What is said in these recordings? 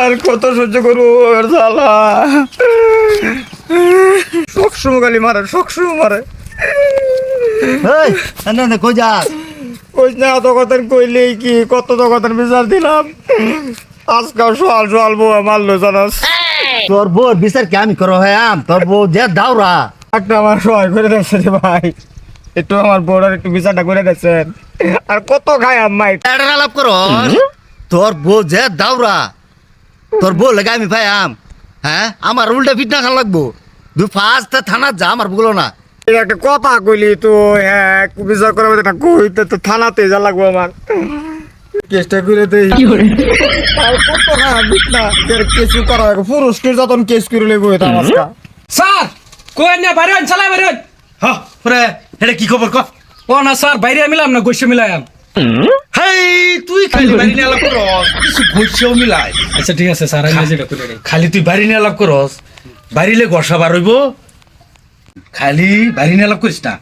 আর কত সহ্য করব জ্বালা। সবসময় খালি মারে সবসময় মারে। কই যাস? কইস না অত কথা কইলে কি? কত তো কথা বিচার দিলাম। আজকাল সোয়াল সোয়াল বউ মারলো জানাস। তোর বিচার কি আমি করো হ্যাঁ তোর বউ যে দাওরা। একটা আমার সহায় করে রে ভাই। একটু আমার একটু বিচারটা করে আর কত খায় আলাপ করো। তোর বউ যে দাওরা। তোর বউ লাগে আমি ভাই আম। হ্যাঁ? আমার উল্টা ফিটনা খান লাগবো। দু ফার্স্ট থানা যা আমার বলো না। একটা কথা কইলি তো হ্যাঁ বিচার করার মধ্যে একটা কইতে তো থানাতে যা লাগবো আমার। কেসটা করে দেই। কিছু করা? হবে যতন কেস করে লেগো এটা আজকা স্যার কই না বাইরে চালাই বাইরে। হ্যাঁ পরে এটা কি খবর ক? ও না স্যার বাইরে মিলাম না গোষ্ঠী মিলাম হেই তুই খালি বাড়ি নিয়ে আলাপ করস কিছু ঘষেও মিলাই আচ্ছা ঠিক আছে স্যার আমি যেটা করে খালি তুই বাড়ি নিয়ে আলাপ করস বাড়িলে গসা বার হইব খালি বাড়ি নিয়ে আলাপ করিস না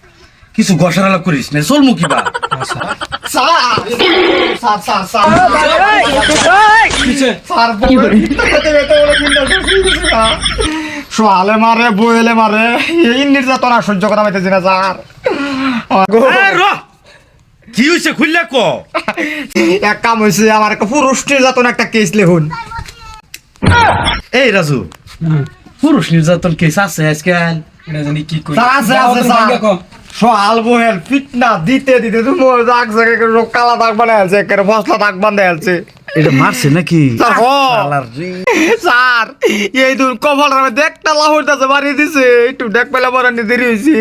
কিছু গসার আলাপ করিস না চল মুখি বা সোয়ালে মারে বইলে মারে এই নির্যাতনা সহ্য করা পাইতেছি না স্যার কি হইছে খুললে ক? এক কাম হয়েছে আমার একটা পুরুষ নির্যাতন একটা কেস লেখুন। এই রাজু। পুরুষ নির্যাতন কেস আছে আজকাল। এটা জানি কি কই আছে আছে ফিটনা দিতে দিতে তুমি দাগ জায়গায় সব কালা দাগ বানায় আছে একেবারে ফসলা দাগ বান্ধে আছে এটা মারছে নাকি? স্যার এই দূর কপাল রামে দেখটা লাহরটাছে বাড়ি দিছে। একটু দেখ পেলে বড় দেরি হয়েছি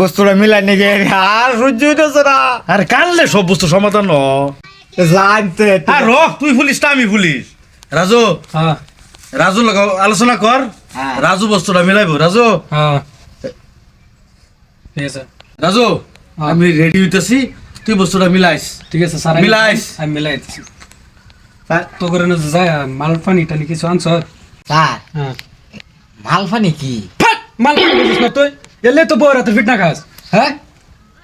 বস্তুটা মিলাই নাকি আর সহ্য হইতেছে না। আরে কানলে সব বস্তু সমাধান ন জানতে আর র তুই ফুলিস না আমি ফুলিস রাজু হ্যাঁ। রাজু লাগাও আলোচনা কর। হ্যাঁ। রাজু বস্তুটা মিলাইবো। রাজু। হ্যাঁ। ঠিক আছে। রাজু। আমি রেডি হইতেছি তুই বস্তুটা মিলাইস। ঠিক আছে স্যার মিলাইস। আমি মিলাই দিচ্ছি তো করে না যায় মাল পানি টানি কিছু আনছ? স্যার হ্যাঁ। মালফানি কি? মাল পানি তুই। এলে তো বউর হাতে ফিট না খাস হ্যাঁ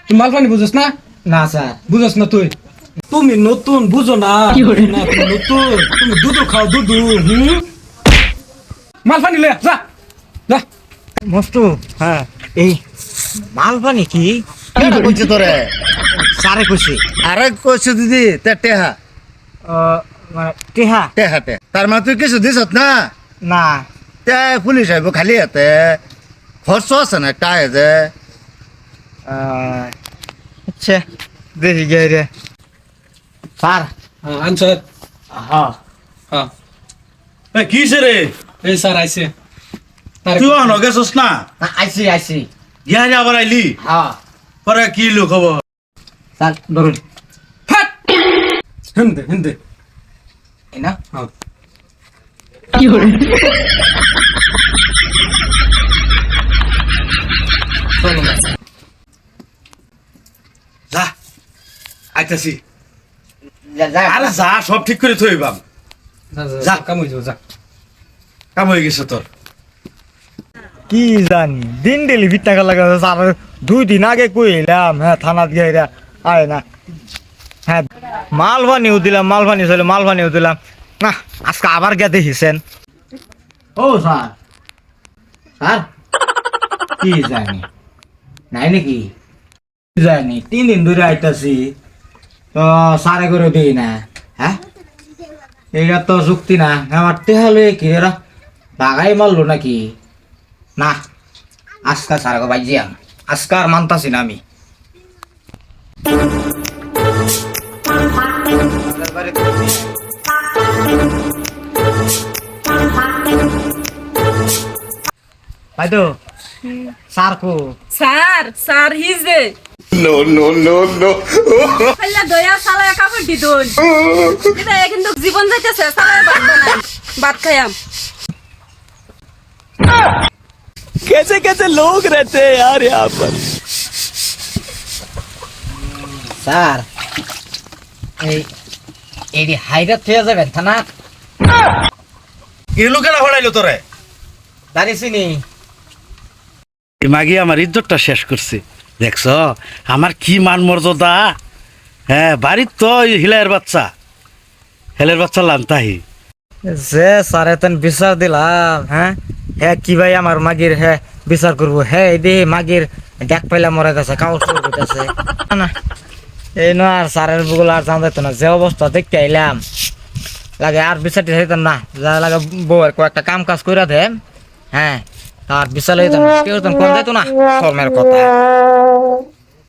তুই মাল পানি বুঝিস না না স্যার বুঝস না তুই তুমি নতুন বুঝো না না, তুমি নতুন তুমি দুধু খাও দুধু হুম মাল পানি লে যা যা মস্তু হ্যাঁ এই মালপানি কি কেটা কইছে তোরে সারে খুশি আরে কইছে দিদি তে টেহা মানে টিহা টেহা টে তার মানে তুই কিছু দিছত না না তে পুলিশ আইব খালি হাতে খরচ আছে না একটা আয় যে। আচ্ছা দেখি গে রে। স্যার হ্যাঁ আনছ হ্যাঁ। হ্যাঁ এ, কিসে রে? এই স্যার আইছে। তুই অন গেছস না? আইসি আইসি গিয়ারে আবার আইলি? হ্যাঁ পরে কি লো খবর? স্যার ধরুন। হিন্দে হিন্দে। এই না। হ্যাঁ। যা আইতাছি। যা যা। আরে যা সব ঠিক করে থইবাম যা কাম হয়ে যাও যা। কাম হয়ে গেছে তোর। কি জানি দিন ডেলি লাগা স্যার। দুই দিন আগে কইলাম হ্যাঁ থানাত গিয়ে আয় না। হ্যাঁ মালবানিও দিলাম মালবানি ছিল মালবানিও দিলাম। না আজকে আবার গিয়ে দেখিছেন। ও স্যার। স্যার কি জানি। নাই নাকি? জানি তিন দিন ধরে আইতাছি। তো সারে করে দিই না হ্যাঁ? এটা তো যুক্তি না আমার তেহালে কি এরা বাগাই মারলো নাকি? না, আজকা সারাকে বাজিয়াম আজকে আর মানতাছি না আমি। ভাই তো স্যার কো স্যার স্যার হিজে খাইলা দয়া সালায় কাপড় দিদুন এটা কিন্তু জীবন যাইতেছে সালায় ভাত বানাই ভাত খাইয়াম कैसे कैसे लोग रहते हैं यार यहाँ पर স্যার এই এটি হাইরাত হয়ে যাবেন থানা এই লোকেরা হড়াইলো তোরে দাঁড়িয়েছি নি মাগি, আমার ইজ্জতটা শেষ করছে। দেখছ? আমার কি মান মর্যাদা হ্যাঁ বাড়ির তো হিলাইয়ের বাচ্চা। হেলের বাচ্চা লান্তাহি। যে স্যারে তেন বিচার দিলাম হ্যাঁ? হ্যাঁ কি ভাই আমার মাগির হ্যাঁ বিচার করব? হ্যাঁ এই দে মাগির দেখ পাইলা মরে গেছে, কাগজ করতেছে না এই না আর স্যারের বুগুলো আর জানা যেত না, যে অবস্থা দেখতে আইলাম। লাগে আর বিচারটি হইতাম না, যা লাগে বউয়ের কয়েকটা কাম কাজ করে দে হ্যাঁ। আর বিচার হইতাম কেউ কম যাইতো না। কর্মের কথা।